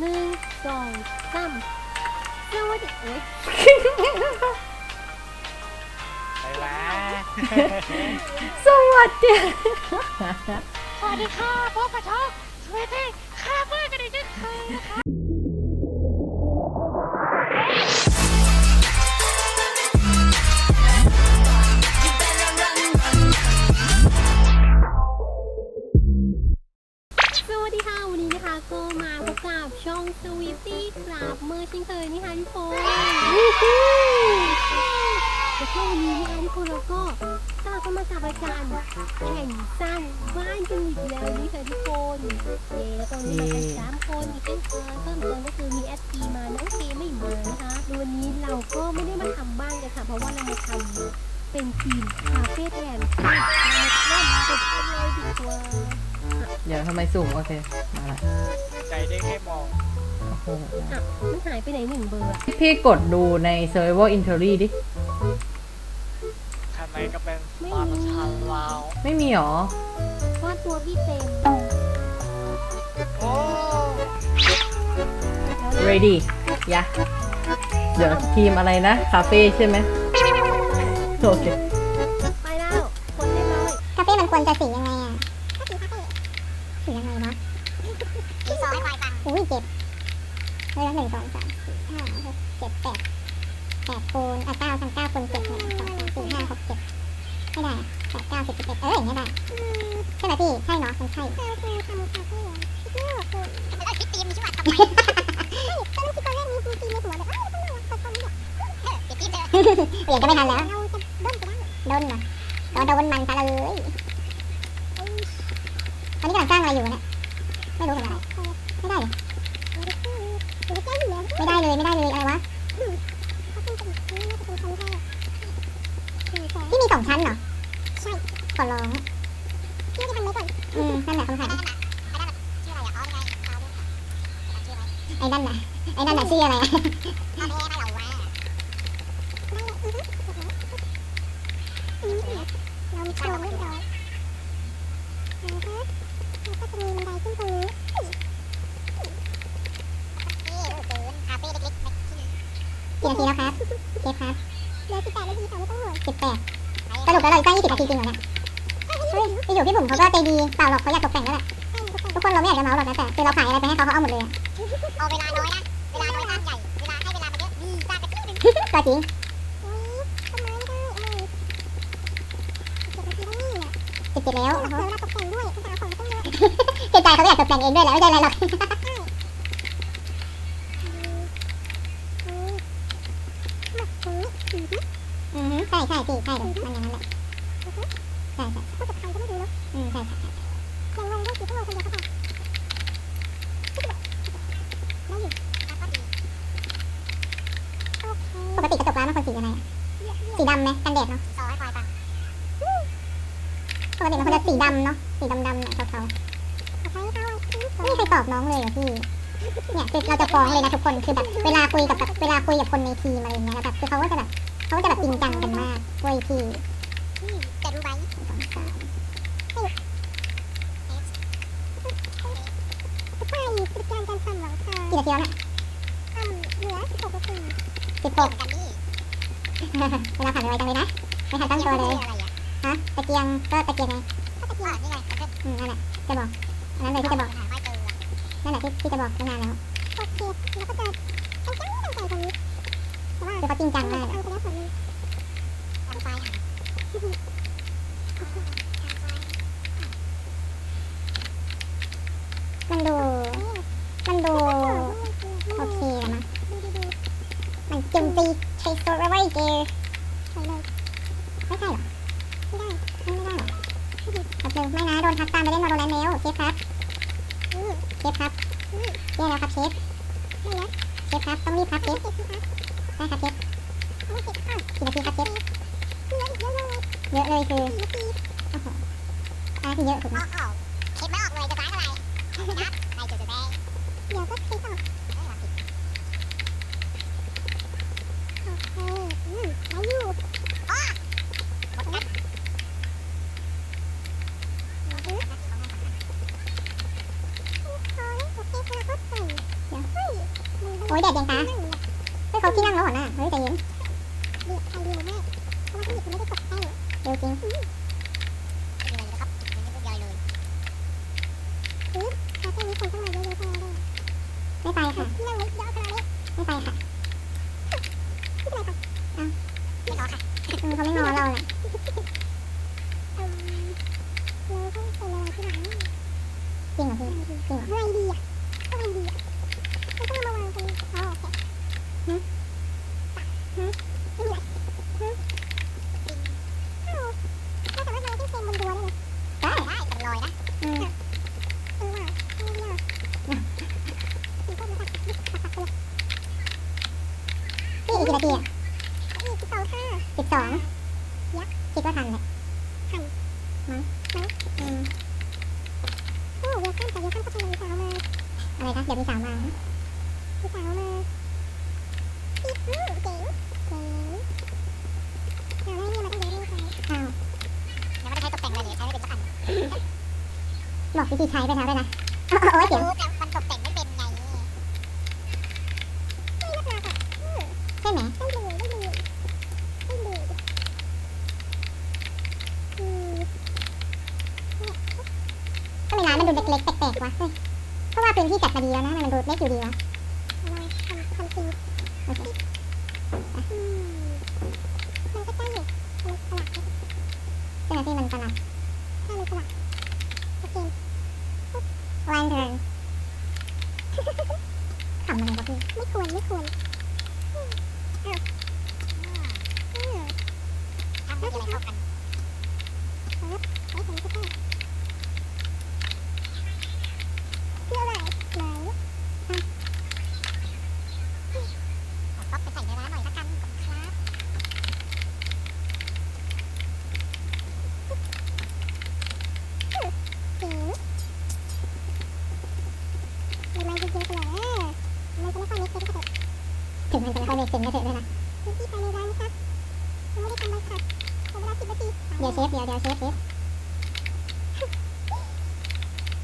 หนึ่งสองสามสวัสดีเอ้ยไปวะสวัสดีสวัสดีค่ะพบกับช่องสวีตี้ข้าเพื่อนกันอีกเช่นเคยนะคะสวัสดีค่ะวันนี้นะคะก็มา พบกับช่องสวีตี้กราบเมื่อเช่นเคยนี่ค่ะทุกคนแล้วก็วันนี้นะคะทุกคนเราก็กลับมากับรายการแข่งสร้างบ้านกันอีกแล้วนี่ค่ะทุกคนเย้แล้วก็วันนี้มากันสามคนอีกเช่นเคยเพิ่มเติมก็คือมีแอดพีมาน้องเคไม่มานะคะโดยวันนี้เราก็ไม่ได้มาทำบ้านกันค่ะเพราะว่าเรามาทำ เป็นทีมคาเฟ่แทนค่ะเรามาเริ่มกันเลยดีกว่าเดี๋ยวทำไมสุ่มโอเค มาละใจได้แค่มองโอ้โหอะมันหายไปไหนหนึ่งเบอร์อะพี่กดดูใน Survival Inquiry ดิ ทำไมก็เป็นปาประชันเราไม่มีหรอ ว่าตัวพี่เต็มโอ้ แล้วนะ ready ยะเดี๋ยวทีมอะไรนะ คาเฟ่ใช่ไหม โอเคไปแล้วคนเรียบร้อยคาเฟ่มันควรจะสียังไงอะสียังไงวะสีซอยควายฟังอุ้ยเจ็บเลยละหนึ่งสองสามสี่ห้าหกเจ็ดแปดแปดคูณอะเก้าพันเก้าคูณเจ็ดหนึ่งสองสามสี่ห้าหกเจ็ดไม่ได้แปดเก้าสิบสิบเอ็ดเอออย่างเงี้ยได้ใช่ไหมพี่ใช่เนาะมันใช่คือทำคาเฟ่พี่ว่าคุณแล้วคิดตีมใช่ไหมทำไมก็รู้สึกตอนแรกมีตีมในหัวเลยอ้าวทำไมอะทำเนี่ยเออเปลี่ยนตีมเลยเปลี่ยนก็ไม่ทันแล้ว เราจะด้นไปได้ด้นเหรอเราโดนมันซะเลยตอนนี้กำลังสร้างอะไรอยู่เนี่ย ไม่รู้เหมือนกันไม่ได้เลยไม่ได้เลยไม่ได้เลยอะไรวะ ที่มีสองชั้นเหรอ ใช่ ขอร้องพี่จะทำไว้ก่อน อืม นั่นแหละคำถามไอ้นั่นน่ะไอ้นั่นน่ะชื่ออะไรอะ เรามีโครงเรียบร้อยแล้วก็จะมีบันไดขึ้นตรงนี้กี่นาทีแล้วครับเชฟครับเหลือสิบแปดนาทีค่ะไม่ต้องห่วงสิบแปดสรุปแล้วเราสร้างยี่สิบนาทีจริงเหรอเนี่ยเฮ้ยอยู่พี่บุ๋มเขาก็ใจดีเปล่าหรอกเขาอยากตกแต่งนั่นแหละทุกคนเราไม่อยากจะเมาส์หรอกนะแต่คือเราขายอะไรไปให้เขาเขาเอาหมดเลยอะเอาเวลาน้อยนะ เวลาน้อยสร้างใหญ่ เวลาให้เวลามันเยอะดีสร้างกันครึ่งหนึงก็จริง ทำไมไม่ได้เออเจ็ดนาทีแล้วนี่ อะสิบเจ็ดแล้วเห็นใจเขาอยากตกแต่งเองด้วยแหละไม่ใช่อะไรหรอก หมักตรงนี้อือฮึ อือฮึใช่ใช่พี่ใช่มันอย่างนั้นแหละใช่ใช่ พูดกับใครก็ไม่รู้เนาะ อืมใช่ใช่ใช่ อย่างวันได้กี่ชั่วโมงคนเดียวก็พอได้อยู่แล้วก็ดีโอเค ปกติกระจกร้านมันควรสีอะไรอะสีดำไหมกันแดดเนาะ ซอยคอยฟัง ปกติมันควรจะสีดำเนาะสีดำๆเนี่ยเทาๆ ขอใช้เขา ไม่มีใครตอบน้องเลยเหรอพี่ เนี่ยคือ เราจะฟ้องเลยนะทุกคนคือแบบเวลาคุยกับแบบเวลาคุยกับคนในทีมอะไรอย่างเงี้ยแล้วแบบคือเขาก็จะแบบเขาก็จะแบบจริงจังกันมากเว้ยพี่จะดูไหมสองสามใช่เป็นการการสั่นหลังคากี่นาทีแล้วเนี่ยอ่าเหลือสิบหกนาทีสิบหกกันนี่เวลาผ่านไปไวจังเลยนะไม่ทันตั้งตัวเลยอะไรอะฮะตะเกียงก็ตะเกียงไงก็ตะเกียบนี่ไงมันก็อืมนั่นแหละจะบอกอันนั้นเลยที่จะบอกหาไม่เจอนั่นแหละที่ที่จะบอกตั้งนานแล้วโอเค แล้วก็จะตั้งใจตั้งใจตรงนี้แต่ว่าคือเขาจริงจังมากเอาไปแล้วส่วนหนึงทางซ้ายมันดู Yeah. คาเฟ่นี้คนเข้ามาเยอะๆทั้งนั้นเลยไม่ไปค่ะเรื่องเล็กเยอะขนาดนี้ไม่ไปค่ะไม่ไปค่ะอ้าวไม่ขอค่ะอืมเขาไม่งอเราแหละ อืมเราต้องเป็นอะไรที่ไหน จริงเหรอพี่จริงเหรอ อะไรดีอะอะไรดีอะมันต้องมาวางตรงนี้อ๋อโอเคฮะฮะไม่มีอะไรฮะจริงอ้าวเราสามารถวางที่เฟรมบนรั้วได้เลย ได้ ได้เป็นรอยนะ อืม เออว่ะไม่ได้อะสีส้มตัดตัดตัดเลย พี่อีกกี่ นาทีอะสิบสองค่ะสิบสองยักคิดว่าทันแหละทันมั้งมั้งอืมโอ้เวลคัมแต่เวลคัมก็ทำไมมีสาวมาอะไรนะเดี๋ยวมีสาวมามีสาวมาอีกอืมเจ๋งเจ๋งเราได้เนี่ยมาตั้งเยอะด้วยใช่อ้าวยังไม่ได้ใช้ตกแต่งอะไรเลยใช้ไม่เป็นสักอันบอกวิธีใช้ไปแล้วด้วยนะโอ้ยเสียง รู้แต่มันตกแต่งไม่เป็นไงไม่นักหนาค่ะอืม ใช่ไหมได้เลยไมทำไมร้านมันดูเล็กๆแปลกๆวะเฮ้ยเพราะว่าพื้นที่จัดมาดีแล้วนะมันดูเล็กอยู่ดีวะทำทำจริงโอเคมันก็ได้อยู่มันประหลาดใช่ไหมพี่มันประหลาดถ้ามันประหลาดโอเควันเทิร์นขำอะไรวะพี่ไม่ควรไม่ควร อืมอ้าวอืมทำให้อะไรเข้ากันครับใช้ผมก็ได้เพื่ออะไรไหนอะเอาก๊อปไปใส่ในร้านหน่อยละกันขอบคุณครับอืมเจ๋งทำไมจริงๆกันเหรอมันจะไม่ค่อยมีเซ็นก็เถอะ ถึงมันจะไม่ค่อยมีเซ็นก็เถอะด้วยนะพื้นที่ภายในร้านนะคะยังไม่ได้ทำไรค่ะขอเวลาสิบนาทีเดี๋ยวเชฟเดี๋ยวเดี๋ยวเชฟเชฟ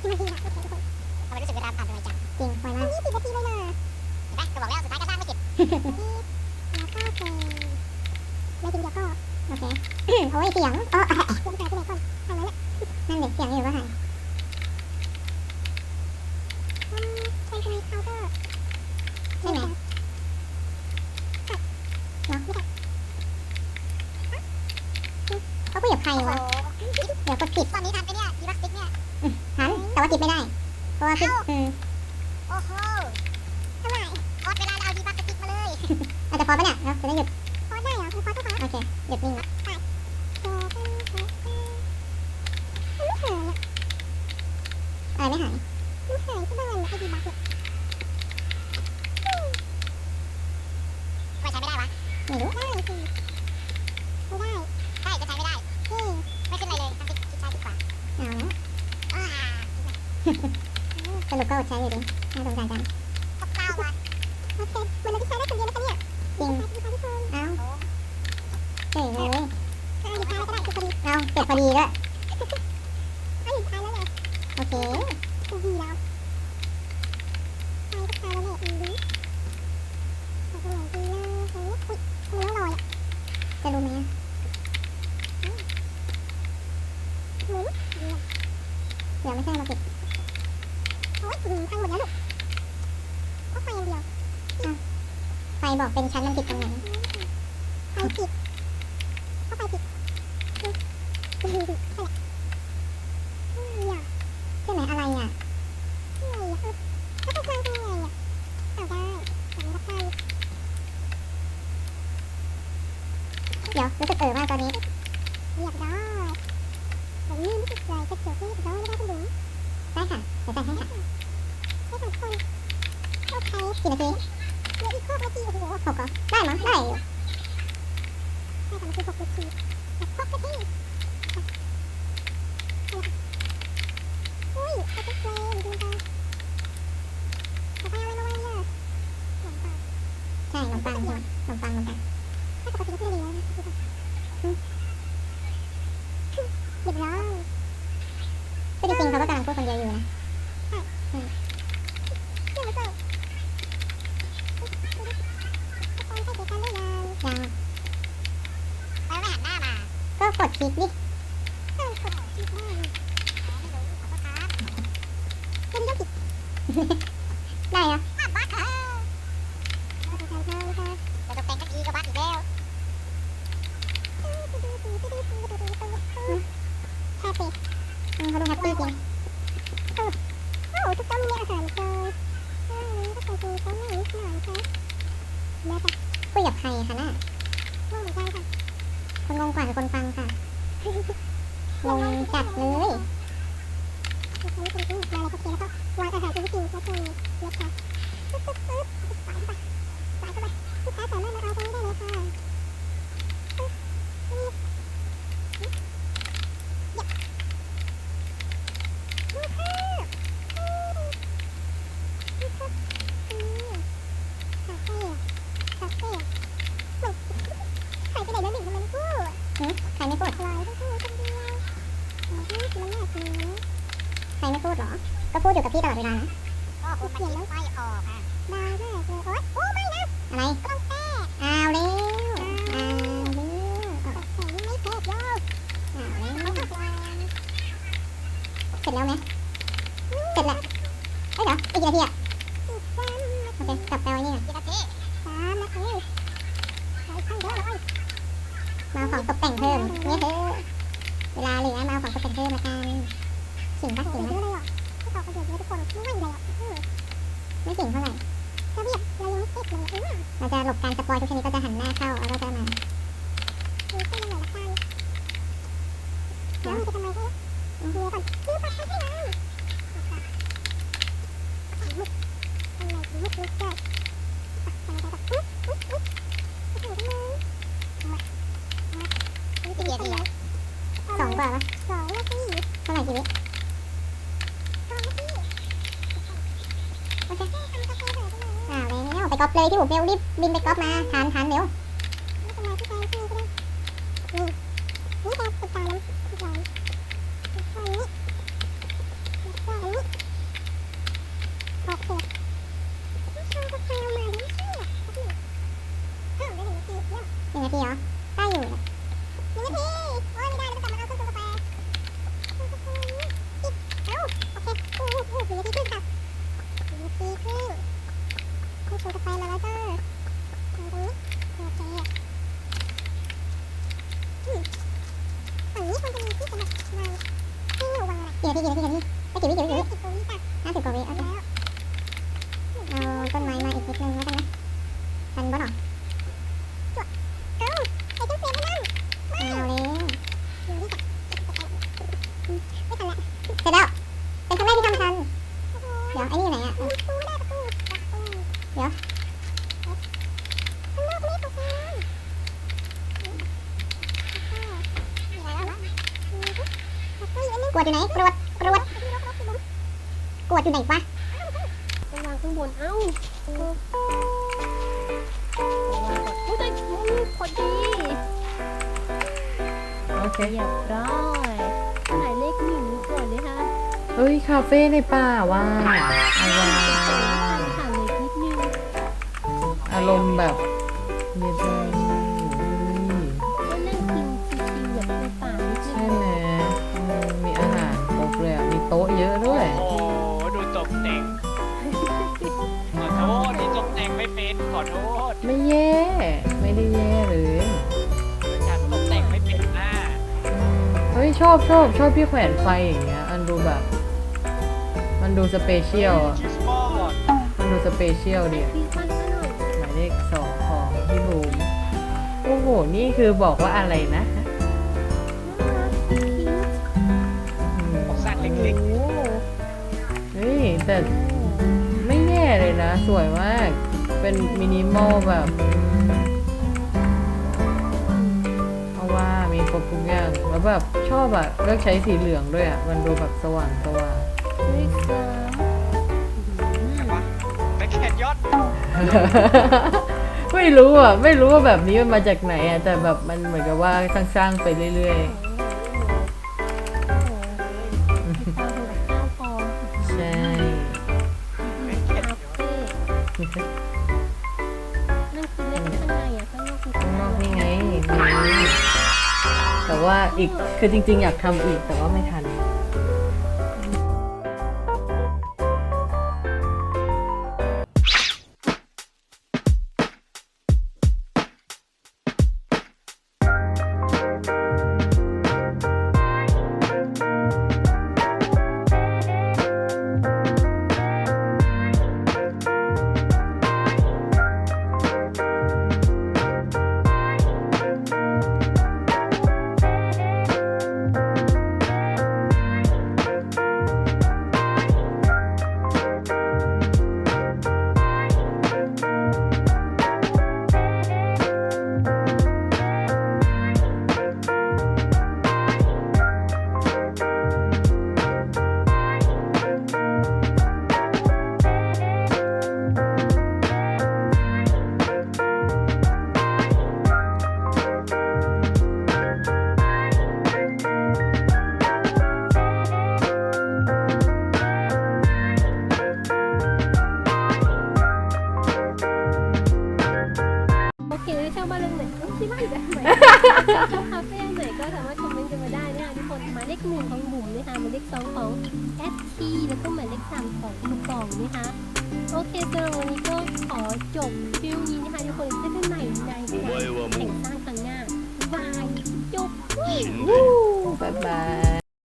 สิบนาทีค่ะโอเคทุกคนทำไมรู้สึกเวลาผ่านไปไวจังจริงไวมานกนี้สิบนาทีเลยนะเห็นไหมก็บอกแล้วสุดท้ายก็สร้างไม่เสร็จนี่แล้วก็เป็นในทีมเดียวก็โอเคโอ้ยเสียงอ๋อรวมใจไปไหนก่อนทางนั้นแหละนั่นเด็กเสียงอยู่ว่าหายอืมเชิญทำไมเขาก็ใช่ไหม เขาคุยกับใครโอ้โหวะ เดี๋ยวกดปิดตอนนี้ทำไปเนี่ยดีบักสติ๊กเนี่ยทันแต่ว่าปิดไม่ได้ เพราะว่าปิดอืมโอ้โหเท่าไหร่พอดเวลาเราเอาดีบักสติ๊กมาเลยอาจจะพอปะเนี่ยเนาะจะได้หยุดพอดได้เหรอคือพอดทุกครั้งโอเค หยุดนิ่งละพอกันพอกันมันไม่หายอะอะไรไม่หายมันหายที่บ้านไอ้ดีบักเนี่ยทำไมใช้ไม่ได้วะ ไม่รู้ ได้สิไม่ได้ใช่จะใช้ไม่ได้อืมไม่ขึ้นอะไรเลยทำติดใช้ดีกว่าเอานะอ่าสรุปก็อดใช้อยู่ดีน่าสงสารจังตกเปล่าว่ะโอเคมันเราที่ใช้ได้คนเดียวนะคะเนี่ยจริงเอาเจ๋งเลยถ้าอายก็ดพอดีเอาเจ็บพอดีด้วย ถ้าอยู่ท้ายแล้วไง โอเค คือดีแล้วท้ายก็ท้ายแล้วแหละอืมแต่ตรงไหนดีนะตรงนี้อุ้ยตรงนี้ลอยอะ จะรู้ไหมอะ หมุนดีอะ เดี๋ยวไม่ใช่มาปิดโอ้ยอืมพังหมดแล้วลูกก็ไฟอย่างเดียวไฟบอกเป็นชั้นมันติดตรงไหนไฟผิดก็ไฟผิดอืมใช่แหละอืมอย่า ใช่ไหมอะไรอะ อะไรอะเออแล้วตรงกลางเป็นยังไงอะเอาได้แต่ไม่รับได้ เดี๋ยวรู้สึกเออมากตอนนี้ เรียบร้อยผมนี่ไม่ติดใจจะเกี่ยวที่ร้อยไม่ได้คุณหนู ได้ค่ะเดี๋ยวใส่ให้ค่ะ ให้สองคนโอเค กี่นาทีเหลืออีกหกนาทีโอ้โหหกอะได้มั้งได้อยู่ให้สองนคือหกนาทีหกนาทีอุ้ยเอาไปเฟรมดูไปแต่ไปอะไรมาไว้เนี่ยหลังใช่ขนมปังใช่ไหมขนมปังขนมปัง ถ้าปกติก็ไม่ได้เลยนะเรียบร้อย ก็จริงๆเขาก็กำลังพูดคนเดียวอยู่นะ เรื่องแล้วก็ ลิกดิ เออกดคลิกได้เลยไม่รู้ขอโทษครับเป็นยกผิด ได้เหรอ อะบั๊กเออจะตกแต่งก็ดีก็บั๊กอีกแล้วแฮปปี้ อืม เขาดูแฮปปี้จริงโอ้โหทุกต้นมีอาหารเจออันนี้ก็เป็นตัวต้นนิดหน่อยค่ะแล้วแต่คุยกับใครคะน่ะว่าเหมือนกันค่ะคนงงกว่าหรือคนฟังค่ะงงจัดเลยอันนี้เป็นที่มาแล้วก็เคียแล้วก็วางอาหารที่กินแล้วก็นะคะปึ๊บปึ๊บปึ๊บสายไปสายเข้าไปลูกค้าสามารถมาเอาตรงนี้ได้เลยค่ะปึ๊บนี่ยับดูค่ะอืมดูค่ะอืมคาเฟ่คาเฟ่มันหายไปไหนแล้วหนึ่งทำไมไม่พูด หึใครไม่พูด ลอยก็พูดคนเดียวอืมมันน่ากินนะ ใครไม่พูดเหรอ ก็พูดอยู่กับพี่ตลอดเวลานะ ก็คุณมันคิดไม่ออกอะได้มากเลยโอ๊ยโอ้ไม่นะ อะไร ต้องแก้ อ้าวเร็วอ้าวเร็ว แต่ไม่เทพโยก อ้าวเร็ว เขาถูกวาง เสร็จแล้วไหมเส ร็จแล้วเอ้ยเดี๋ยวอีกกี่นาทีอะอีกสามนาโอทีเคกลับไปไว้นี่ก่อนกี่นาทีสามนาทีใส่ข้างเดียวเลยมาเอาของตกแต่งเพิ่มเนี่ยเธอะเวลาเหลือมาเอาของตกแต่งเพิ่มละกันขิงปะโอ้ขิงโหไหมเยอะเลยอะที่ต่อประโยชน์เยอะทุกคนไม่เลยอะอืมไม่ขิงเท่าไหร่จะเรียกเรายังไม่เสร็จเลยอืมเราจะหลบการสปอยทุกชนิดก็จะหันหน้าเข้าแล้วก็จะมามีเส้นอะไรละกันเดี๋ยวมันจะทำไมให้เดี๋ยวก่อนซื้อปลาให้น้ำามานี่เป็นยังไงสองกว่าปะสองแล้วพี่เท่าไหร่ทีนี้อ้าวแล้วไปก๊อปเลยที่ผมเร็วรีบบินไปก๊อปมาทานทานเร็ว ไม่เป็นไรพี่ชายพี่ก็ได้นี่นี่จะติดตามน้ำพี่ชายแล้วก็อันนี้แล้วก็อันนี้โอเคพี่ชายกาแฟมาแล้วไม่ใช่เหรอพี่เพิ่มได้หนึ่งนาทีเยี่ยม หนึ่งนาทีเหรอได้อยู่นะ หนึ่งนาทีโอ้ยไม่ได้แล้วต้องกลับมาเอาเครื่องชงกาแฟเครื่องกาแฟนี้อีกเอ้าโอเคโอ้โหหนึ่งนาทีครึ่งค่ะหนึ่งนาทีครึ่งเครื่องชงกาแฟมาแล้วจ้าตรงนี้โอเคอืมฝั่งนี้ควรจะมีที่สำหรับวางให้หนูวางอะไร กี่นาทีกี่นาทีกี่นาทีไม่กี่วิกี่วิกี่วิ สิบตรงนี้จ้ะ ห้าสิบกว่าวิโอเค แล้ว เอาต้นไม้มาอีกนิดนึงแล้วกันนะทันปะหรอ เอ้าไอ้เจ้าเสียไม่นั่ง เอาเลย อยู่นี่จ้ะอืมไม่ทันละ เสร็จแล้วเป็นครั้งแรกที่ทำทัน โอ้โห เดี๋ยวไอ้นี่อยู่ไหนอะ ประตูได้ประตูประตู เดี๋ยว ข้างนอกไม่โอเคมีอะไรแล้วอืมแล้วก็อีกอันนึง กว ดอยู่ไหนกรวดกรวดที่รถรถที่บุ้มกวดอยู่ไหนวะไปวางข้างบน เอ้าไปวางก่อนอุ้ยแต่อืมพอดีโอเคเรียบร้อยหมายเลขหนึ่งก่อนเลยค่ะเฮ้ย คาเฟ่ในป่าว่ะเอาว่าห่างเลยนิดนึงอารมณ์แบบ โทษไม่แย่ ไม่ได้แย่เลย ฉันตกแต่งไม่เป็นนะเฮ้ยชอบชอบชอบที่แขวนไฟอย่างเงี้ยอันดูแบบ มันดูสเปเชียลอะชิสปอร์ตมันดูสเปเชียลดิพี่ปั้นซะหน่อยหมายเลขสองของพี่บูมโอ้โห นี่คือบอกว่าอะไรนะน่ารักคิ้วอืมของสัตว์โอ้เล็กโหเฮ้ยแต่ไม่แย่เลยนะ สวยมาก เป็นมินิมอลแบบเอาว่ามีครบทุกอย่างแล้วแบบชอบอะเลือกใช้สีเหลืองด้วยอะมันดูแบบสว่างสว่างเลขสามอื้อหือๆไปแขนยอดไม่รู้อะ ไม่รู้ว่าแบบนี้มันมาจากไหนอะ แต่แบบมันเหมือนกับว่าสร้างๆไปเรื่อยโว่าอีกคือจริง ๆ อยากทำอีกแต่ว่าไม่ทัน